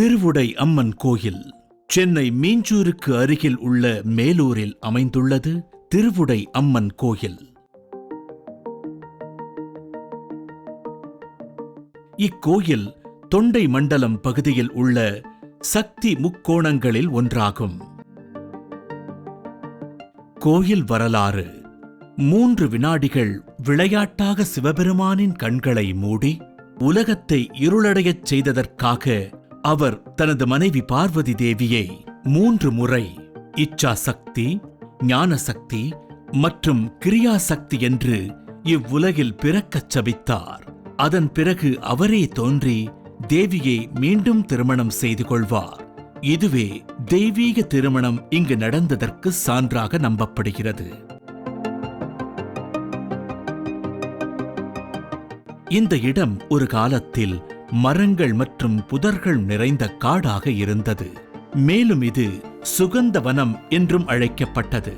திருவுடை அம்மன் கோயில் சென்னை மீஞ்சூருக்கு அருகில் உள்ள மேலூரில் அமைந்துள்ளது திருவுடை அம்மன் கோயில். இக்கோயில் தொண்டை மண்டலம் பகுதியில் உள்ள சக்தி முக்கோணங்களில் ஒன்றாகும். கோயில் வரலாறு மூன்று வினாடிகள் விளையாட்டாக சிவபெருமானின் கண்களை மூடி உலகத்தை இருளடையச் செய்ததற்காக அவர் தனது மனைவி பார்வதி தேவியை மூன்று முறை இச்சா சக்தி ஞான சக்தி மற்றும் கிரியா சக்தி என்று இவ்வுலகில் பிறக்கச் சபித்தார். அதன் பிறகு அவரே தோன்றி தேவியை மீண்டும் திருமணம் செய்து கொள்வார். இதுவே தெய்வீக திருமணம் இங்கு நடந்ததற்கு சான்றாக நம்பப்படுகிறது. இந்த இடம் ஒரு காலத்தில் மரங்கள் மற்றும் புதர்கள் நிறைந்த காடாக இருந்தது. மேலும் இது சுகந்த வனம் என்றும் அழைக்கப்பட்டது.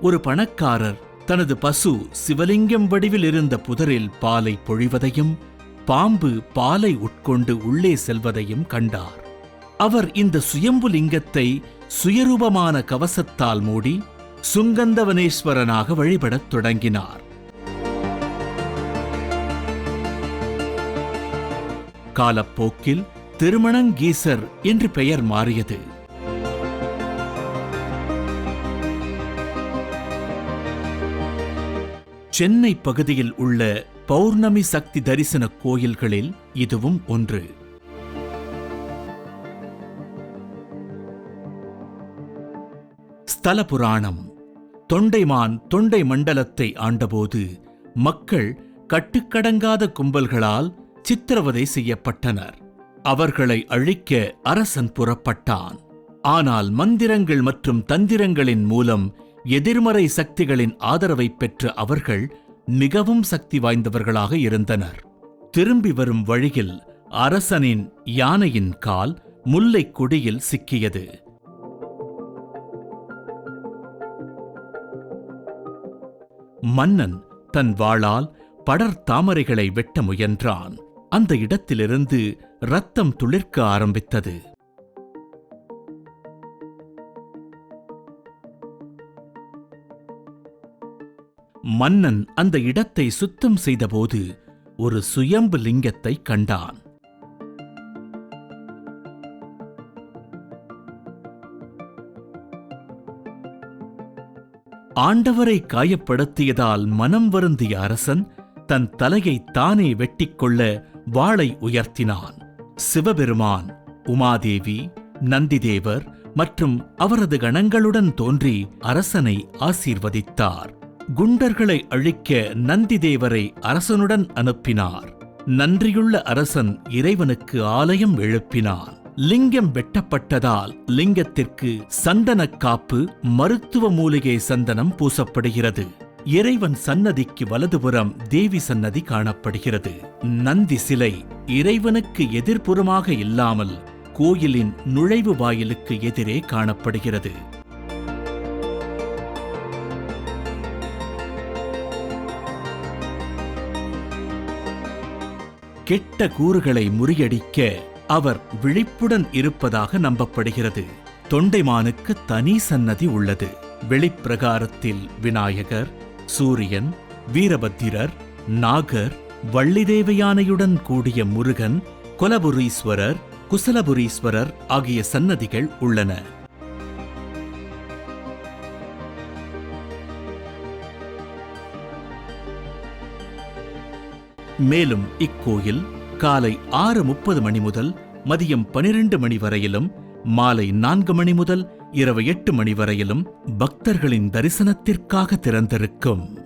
ஒரு பணக்காரர் தனது பசு சிவலிங்கம் வடிவில் இருந்த புதரில் பாலை பொழிவதையும் பாம்பு பாலை உட்கொண்டு உள்ளே செல்வதையும் கண்டார். அவர் இந்த சுயம்புலிங்கத்தை சுயரூபமான கவசத்தால் மூடி சுங்கந்தவனேஸ்வரனாக வழிபடத் தொடங்கினார். காலப்போக்கில் திருமணங்கீசர் என்று பெயர் மாறியது. சென்னை பகுதியில் உள்ள பௌர்ணமி சக்தி தரிசன கோயில்களில் இதுவும் ஒன்று. ஸ்தல புராணம் தொண்டைமான் தொண்டை மண்டலத்தை ஆண்டபோது மக்கள் கட்டுக்கடங்காத கும்பல்களால் சித்திரவதை செய்யப்பட்டனர். அவர்களை அழிக்க அரசன் புறப்பட்டான். ஆனால் மந்திரங்கள் மற்றும் தந்திரங்களின் மூலம் எதிர்மறை சக்திகளின் ஆதரவை பெற்ற அவர்கள் மிகவும் சக்தி வாய்ந்தவர்களாக இருந்தனர். திரும்பி வரும் வழியில் அரசனின் யானையின் கால் முல்லைக் கொடியில் சிக்கியது. மன்னன் தன் வாளால் படர் தாமரைகளை வெட்ட முயன்றான். அந்த இடத்திலிருந்து ரத்தம் துளிர்க்க ஆரம்பித்தது. மன்னன் அந்த இடத்தை சுத்தம் செய்தபோது ஒரு சுயம்பு லிங்கத்தை கண்டான். ஆண்டவரை காயப்படுத்தியதால் மனம் வருந்திய அரசன் தன் தலையை தானே வெட்டிக்கொள்ள வாளை உயர்த்தினான். சிவபெருமான் உமாதேவி நந்திதேவர் மற்றும் அவரது கணங்களுடன் தோன்றி அரசனை ஆசீர்வதித்தார். குண்டர்களை அழிக்க நந்திதேவரை அரசனுடன் அனுப்பினார். நன்றியுள்ள அரசன் இறைவனுக்கு ஆலயம் எழுப்பினான். லிங்கம் வெட்டப்பட்டதால் லிங்கத்திற்கு சந்தன காப்பு மருத்துவ மூலிகை சந்தனம் பூசப்படுகிறது. இறைவன் சன்னதிக்கு வலதுபுறம் தேவி சன்னதி காணப்படுகிறது. நந்தி சிலை இறைவனுக்கு எதிர்ப்புறமாக இல்லாமல் கோயிலின் நுழைவு வாயிலுக்கு எதிரே காணப்படுகிறது. கெட்ட கூறுகளை முறியடிக்க அவர் விழிப்புடன் இருப்பதாக நம்பப்படுகிறது. தொண்டைமானுக்கு தனி சன்னதி உள்ளது. வெளிப்பிரகாரத்தில் விநாயகர் சூரியன் வீரபத்திரர் நாகர் வள்ளிதேவயானையுடன் கூடிய முருகன் கொலபுரீஸ்வரர் குசலபுரீஸ்வரர் ஆகிய சன்னதிகள் உள்ளன. மேலும் இக்கோயில் காலை ஆறு முப்பது மணி முதல் மதியம் பனிரெண்டு மணி வரையிலும் மாலை நான்கு மணி முதல் இரவு எட்டு மணி வரையிலும் பக்தர்களின் தரிசனத்திற்காக திறந்திருக்கும்.